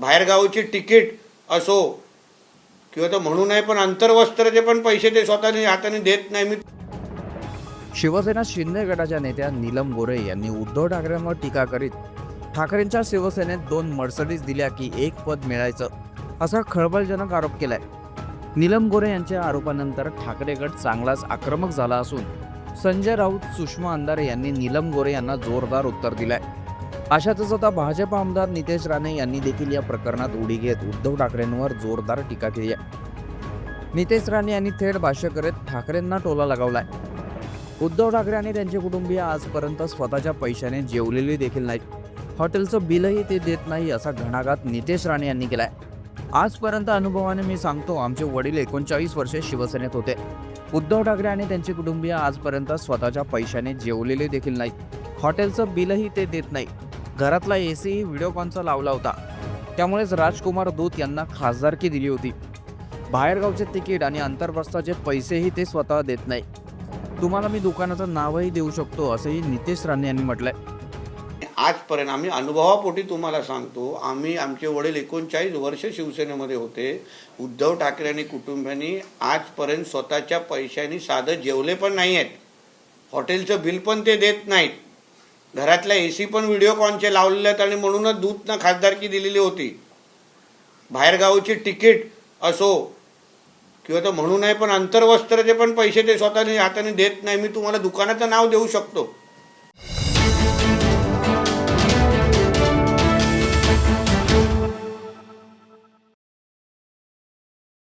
बाहेरगावची ticket असो किंवा तर म्हणू नये पण अंतर्वस्त्राचे पण पैसे ते स्वतःने हाताने देत नाही. मी शिवसेना शिंदे गटाच्या नेत्या नीलम गोरे यांनी उद्धव ठाकरेंवर टीका करीत ठाकरेंच्या शिवसेनेत दोन मर्सडीज दिल्या की एक पद मिळायचं असा खळबळजनक आरोप केलाय. नीलम गोरे यांच्या आरोपानंतर ठाकरे गट चांगलाच आक्रमक झाला असून संजय राऊत सुषमा अंधारे यांनी नीलम गोरे यांना जोरदार उत्तर दिलंय. अशातच आता भाजप आमदार नितेश राणे यांनी देखील या प्रकरणात उडी घेत उद्धव ठाकरेंवर जोरदार टीका केली आहे. नितेश राणे यांनी थेट भाष्य करत ठाकरेंना टोला लगावलाय. उद्धव ठाकरे आणि त्यांचे कुटुंबीय आजपर्यंत स्वतःच्या पैशाने जेवलेले देखील नाहीत. हॉटेलचं बिलही ते देत नाही असा घणाघात नितेश राणे यांनी केलाय. आजपर्यंत अनुभवाने मी सांगतो आमचे वडील एकोणचाळीस वर्षे शिवसेनेत होते. उद्धव ठाकरे आणि त्यांचे कुटुंबीय आजपर्यंत स्वतःच्या पैशाने जेवलेले देखील नाहीत. हॉटेलचं बिलही ते देत नाही घरातला ए सीही व्हिडिओकॉनचा लावला होता. त्यामुळेच राजकुमार दूत यांना खासदारकी दिली होती. बाहेरगावचे तिकीट आणि आंतरप्रस्थाचे पैसेही ते स्वतः देत नाही. तुम्हाला मी दुकानाचं नावही देऊ शकतो असंही नितेश राणे यांनी म्हटलंय. आजपर्यंत आम्ही अनुभवापोटी तुम्हाला सांगतो आम्ही आमचे वडील एकोणचाळीस वर्ष शिवसेनेमध्ये होते. उद्धव ठाकरे आणि कुटुंबियांनी आजपर्यंत स्वतःच्या पैशांनी साधं जेवले पण नाही आहेत हॉटेलचं बिल पण ते देत नाहीत. घरातल्या ए सी पण व्हिडिओकॉनचे लावलेले आहेत आणि म्हणूनच दूतनं खासदारकी दिलेली होती. बाहेरगावची तिकीट असो किंवा तर म्हणू नये पण अंतर्वस्त्राचे पण पैसे ते स्वतःने हाताने देत नाही. मी तुम्हाला दुकानाचं नाव देऊ शकतो.